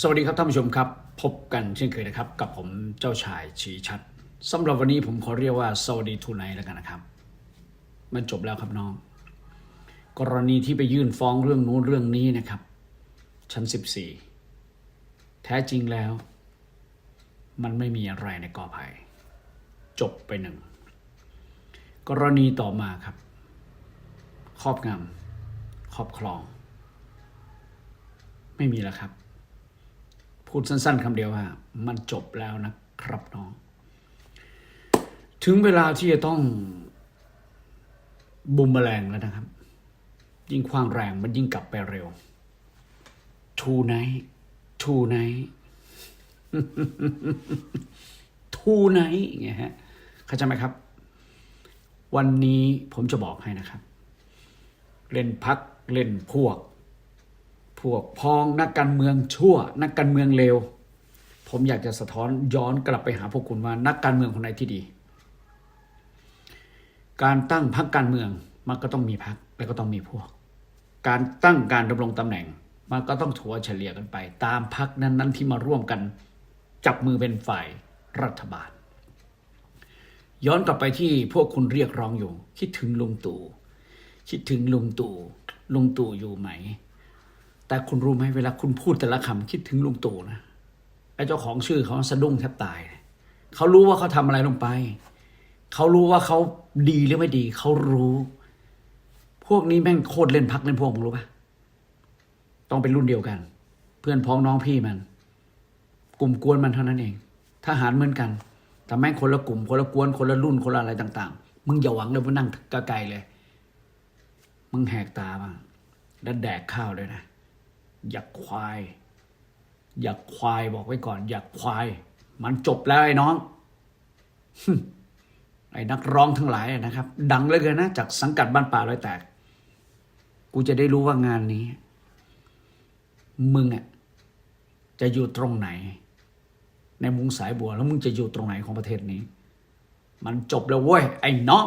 สวัสดีครับท่านผู้ชมครับ พบกันเช่นเคยนะครับ กับผมเจ้าชายชีชัดสำหรับวันนี้ผมขอเรียกว่าสวัสดีทูไนแล้วกันนะครับ มันจบแล้วครับน้อง กรณีที่ไปยื่นฟ้องเรื่องนู้นเรื่องนี้นะครับ ชั้น 14 แท้จริงแล้ว มันไม่มีอะไรในกอไผ่จบไปหนึ่ง กรณีต่อมาครับ ครอบงำครอบครอง ไม่มีแล้วครับ พูดสั้น ๆคำเดียวว่า มันจบแล้วนะครับน้อง ถึงเวลาที่จะต้องบุมแมลงแล้วนะครับ ยิ่งควางแรงมันยิ่งกลับไปเร็วทูไนทูไนทูไนไงฮะเข้าใจไหมครับ วันนี้ผมจะบอกให้นะครับ เล่นพักเล่นพวก พวกพ้องนักการเมืองชั่ว นักการเมืองเลว ผมอยากจะสะท้อนย้อนกลับไปหาพวกคุณว่านักการเมืองคนไหนที่ดี การตั้งพรรคการเมืองมันก็ต้องมีพรรคแล้วก็ต้องมีพวก การตั้งการดำรงตำแหน่งมันก็ต้องถัวเฉลี่ยกันไป ตามพรรคนั้น ๆ ที่มาร่วมกัน จับมือเป็นฝ่ายรัฐบาล ย้อนกลับไปที่พวกคุณเรียกร้องอยู่ คิดถึงลุงตู่คิดถึงลุงตู่ลุงตู่อยู่ไหม แต่คุณรู้ไหมเวลาคุณพูดแต่ละคำคิดถึงลุงตู่นะไอ้เจ้าของชื่อเขาสะดุ้งแทบตายนะเขารู้ว่าเขาทำอะไรลงไป เขารู้ว่าเขาดีหรือไม่ดี เขารู้ พวกนี้แม่งโคตรเล่นพักเล่นพวกมึงรู้ปะต้องเป็นรุ่นเดียวกัน เพื่อนพ้องน้องพี่มัน กลุ่มกวนมันเท่านั้นเอง ทหารเหมือนกัน แต่แม่งคนละกลุ่ม คนละกวน คนละรุ่น คนละอะไรต่าง ๆ มึงอย่าหวังเลยว่านั่งไกลๆเลย มึงแหกตาบ้างแล้วแดกข้าวเลยนะ อย่าควาย อย่าควายบอกไว้ก่อน อย่าควาย มันจบแล้วไอ้น้องไอ้นักร้องทั้งหลายนะครับ ดังเลยเกินนะจากสังกัดบ้านป่าลอยแตก กูจะได้รู้ว่างานนี้ มึงอะจะอยู่ตรงไหน ในมุงสายบัวแล้วมึงจะอยู่ตรงไหนของประเทศนี้ มันจบแล้วเว้ยไอ้น้อง